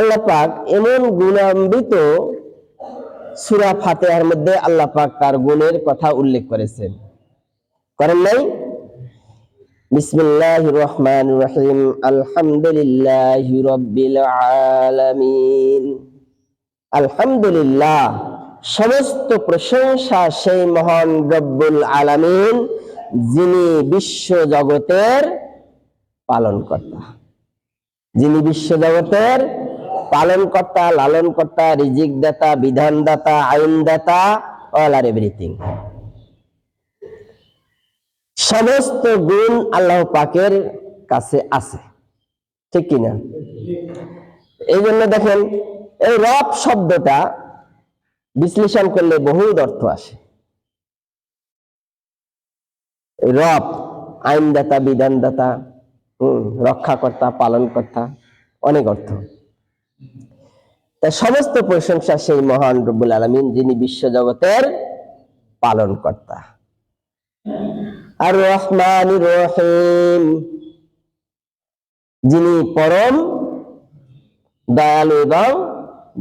আল্লাহ পাক এমন গুণান্বিত সুরা ফাতেহার মধ্যে আল্লাহ পাক তার গুণের কথা উল্লেখ করেছেন। করেন নাই? বিসমিল্লাহ রহমান রহিম। আলহামদুলিল্লাহ রব্বিল আলহামদুলিল্লাহ। সমস্ত প্রশংসা সেই মহান রব্বুল আলামিন, যিনি বিশ্ব জগতের পালনকর্তা। যিনি বিশ্ব জগতের পালনকর্তা, লালনকর্তা রিজিক দাতা বিধানদাতা, আইনদাতা অল আর এভরিথিং সমস্ত গুণ আল্লাহ পাকের কাছে আছে। ঠিক কিনা এই জন্য দেখেন, এই রব শব্দটা বিশ্লেষণ করলে বহু অর্থ আসে। রব, আইনদাতা, বিধানদাতা, হম, রক্ষাকর্তা, পালনকর্তা, অনেক অর্থ। তাই সমস্ত প্রশংসা সেই মহান রব্বুল আলমিন, যিনি বিশ্ব জগতের পালনকর্তা। আর রহমান রহিম, যিনি পরম দয়ালু এবং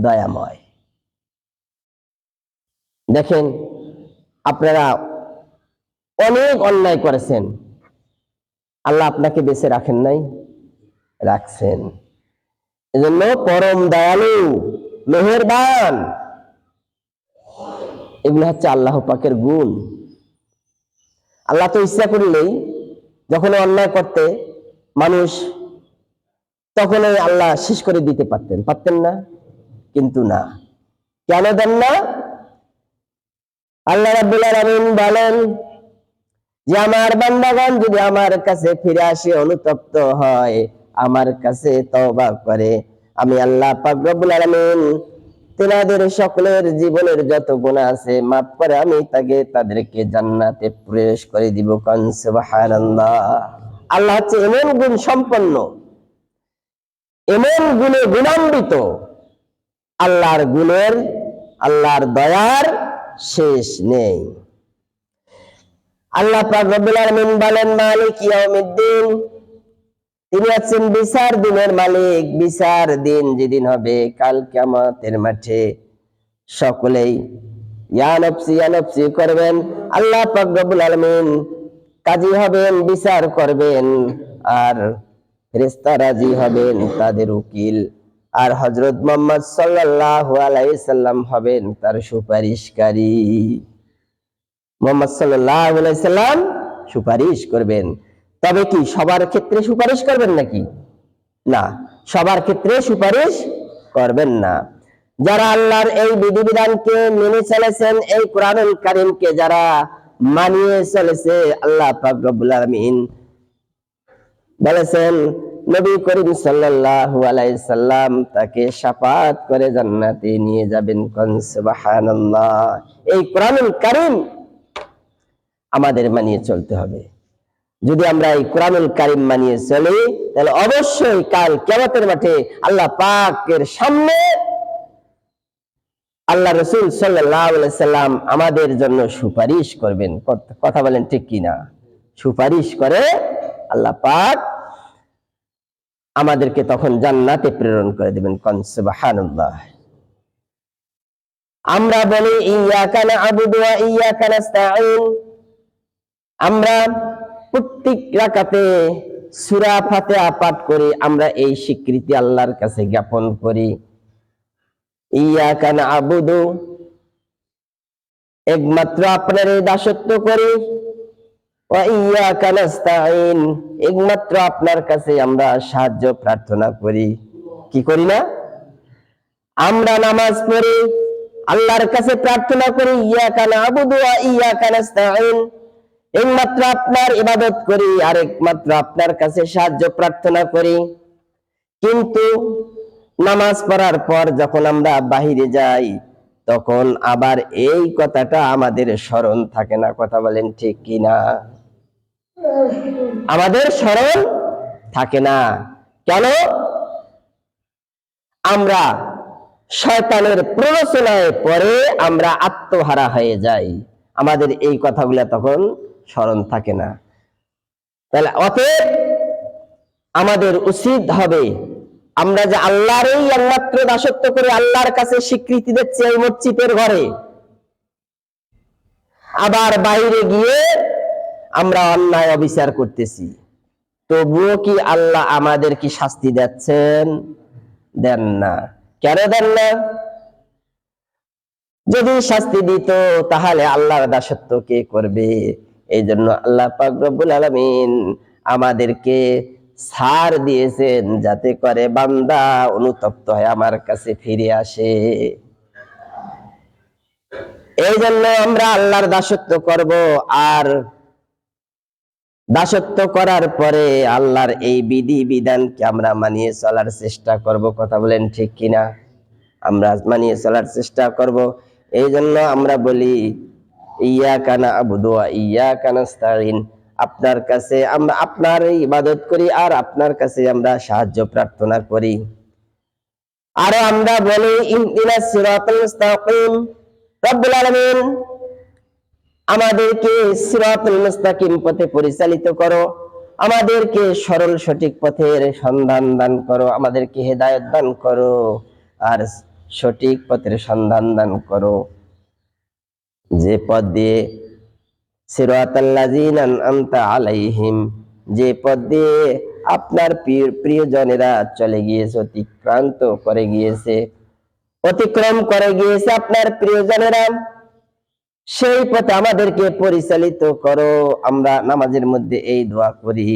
দয়াময়। দেখেন, আপনারা অনেক অন্যায় করেছেন। আল্লাহ আপনাকে বেঁচে রাখেন নাই, রাখছেন। এজন্য পরম দয়ালু, মেহেরবান। এগুলো হচ্ছে আল্লাহ পাকের গুণ। আল্লাহ তো ইচ্ছা করলেই যখন অন্যায় করতে মানুষ তখনই আল্লাহ শেষ করে দিতে পারতেন। পারতেন না, কিন্তু না। কেন দেন না? আল্লাহ রাব্বুল আলামিন বলেন যে, আমার বান্দাগণ যদি আমার কাছে ফিরে আসে অনুতপ্ত হয় আমার কাছে তওবা করে। আমি আল্লাহ পাক রব্বুল আলামিন তেনাদের সকলের জীবনের যত গুণা আছে মাফ করে, আমি তাকে তাদেরকে জান্নাতে প্রবেশ করে দিব কান, সুবহানাল্লাহ। আল্লাহ হচ্ছে এমন গুণ সম্পন্ন, এমন গুণে গুণান্বিত। আল্লাহর গুণের, আল্লাহর দয়ার শেষ নেই। আল্লাহ পাক রব্বুল আলামিন বলেন, মালিক ইয়াউমিদ্দিন তিনি আছেন বিচার দিনের মালিক, বিচার দিন যেদিন হবে, কাল কিয়ামতের মাঠে। সকলেই ইয়া নফসি ইয়া নফসি করবেন, আল্লাহ পাক রব্বুল আলামিন কাজী হবেন, বিচার করবেন, আর ফেরেশতা রাজি হবেন, তাদের উকিল। আর হযরত মুহাম্মদ সাল্লাল্লাহু আলাইহি সাল্লাম হবেন তার সুপারিশকারী। মোহাম্মদ সাল্লাল্লাহু আলাইহি সাল্লাম সুপারিশ করবেন। তবে কি সবার ক্ষেত্রে সুপারিশ করবেন নাকি? না, সবার ক্ষেত্রে সুপারিশ করবেন না। যারা আল্লাহর এই বিধিবিধানকে মেনে চলেছেন, এই কোরআনুল কারীমকে যারা মানিয়ে চলেছে, আল্লাহ রব্বুল বলেছেন, নবী করিম সাল্লাল্লাহু আলাইহি সাল্লাম তাকে শাফাত করে জান্নাতে নিয়ে যাবেন কোন? এই কোরআনুল কারীম আমাদের মানিয়ে চলতে হবে। যদি আমরা এই কোরআনুল কারিম মানিয়ে চলি, তাহলে অবশ্যই কাল কেমতের মাঠে আল্লাহ পাকের সামনে আল্লাহ রসুল সাল্লাম আমাদের জন্য সুপারিশ করবেন। কথা বলেন ঠিক কিনা সুপারিশ করে আল্লাহ পাক আমাদেরকে তখন জান্নাতে প্রেরণ করে দেবেন। কনসবাহানুল্লাহ আমরা বলি ইয়াকা না'বুদু ওয়া ইয়াকা নাস্তাঈন আমরা প্রত্যেক রাকাতে সূরা ফাতিহা পাঠ করি আমরা এই স্বীকৃতি আল্লাহর কাছে জ্ঞাপন করি। ইয়াকা না'বুদু একমাত্র আপনার দাসত্ব করি। ওয়া ইয়াকা একমাত্র আপনার কাছে আমরা সাহায্য প্রার্থনা করি। কি করি না? আমরা নামাজ পড়ি, আল্লাহর কাছে প্রার্থনা করি ইয়াকা না'বুদু ওয়া ইয়াকা নাস্তাঈন। একমাত্র আপনার ইবাদত করি আর একমাত্র আপনার কাছে সাহায্য প্রার্থনা করি। কিন্তু নামাজ পড়ার পর যখন আমরা বাহিরে যাই, তখন আবার এই কথাটা আমাদের স্মরণ থাকে না। কথা বলেন ঠিক কিনা আমাদের স্মরণ থাকে না। কেন? আমরা শয়তানের প্ররোচনায় পরে আমরা আত্মহারা হয়ে যাই। আমাদের এই কথাগুলো তখন স্মরণ থাকে না। তাহলে অতএব আমাদের উচিত হবে আমরা যে আল্লাহর এই একমাত্র দাসত্ব করে আল্লাহর কাছে স্বীকৃতি দিচ্ছি এই মসজিদের ঘরে, আবার বাইরে গিয়ে আমরা অন্যায় অবিচার করতেছি। তবুও কি আল্লাহ আমাদের কি শাস্তি দিচ্ছেন? দেন না। কেন দেন না? যদি শাস্তি দিত তাহলে আল্লাহর দাসত্ব কে করবে? এই জন্য আল্লাহ পাক আলামিন আমাদেরকে ছাড় দিয়েছেন যাতে করে বান্দা অনুতপ্ত হয়ে আমার কাছে ফিরে আসে। এই জন্য আমরা আল্লাহর দাসত্ব করব আর দাসত্ব করার পরে আল্লাহর এই বিধি বিধানকে আমরা মানিয়ে চলার চেষ্টা করব। কথা বলেন ঠিক কিনা? আমরা মানিয়ে চলার চেষ্টা করব। এই জন্য আমরা বলি ইয়া কানা আবুদু ইয়া কানাস্তাইন আপনার কাছে আমরা আপনার ইবাদত করি আর আপনার কাছে আমরা সাহায্য প্রার্থনা করি। আর আমরা বলি ইহদিনাস সিরাতাল মুস্তাকিম। রব্বুল আলামিন, আমাদেরকে সিরাতুল মুস্তাকিম পথে পরিচালিত করো। আমাদেরকে সরল সঠিক পথের সন্ধান দান করো। আমাদেরকে হেদায়ত দান করো। আর সঠিক পথের সন্ধান দান করো। যে পথ দিয়ে সিরাতাল্লাযিনা আলাইহিম, যে পথ দিয়ে আপনার প্রিয়, প্রিয়জনেরা চলে গিয়েছে, অতিক্রান্ত করে গিয়েছে, অতিক্রম করে গিয়েছে আপনার প্রিয়জনেরা, সেই পথে আমাদেরকে পরিচালিত করো, আমরা নামাজের মধ্যে এই দোয়া করি।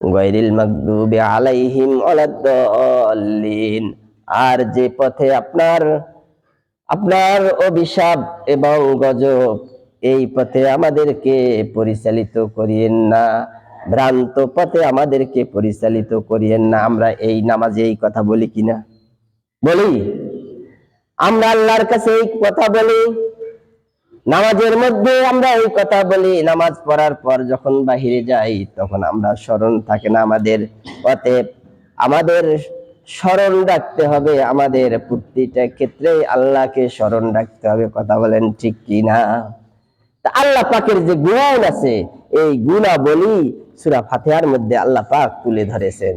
গায়রিল মাগদুবি আলাইহিম ওয়ালাদ-দাল্লিন আর যে পথে আপনার আপনার অভিশাপ এবং গজব এই পথে আমাদেরকে পরিচালিত করিয়েন না। ভ্রান্ত পথে আমাদেরকে পরিচালিত করিয়েন না। আমরা এই নামাজে এই কথা বলি কিনা? বলি। আমরা আল্লাহর কাছে এই কথা বলি। নামাজের মধ্যে আমরা এই কথা বলি। নামাজ পড়ার পর যখন বাহিরে যাই, তখন আমরা স্মরণ থাকে না আমাদের পথে। আমাদের স্মরণ রাখতে হবে আমাদের প্রতিটা ক্ষেত্রে। আল্লাহকে স্মরণ রাখতে হবে, কথা বলেন ঠিক কি না তা আল্লাহ পাকের যে গুণ আছে, এই গুণাবলী সুরা ফাতেহার মধ্যে আল্লাহ পাক তুলে ধরেছেন।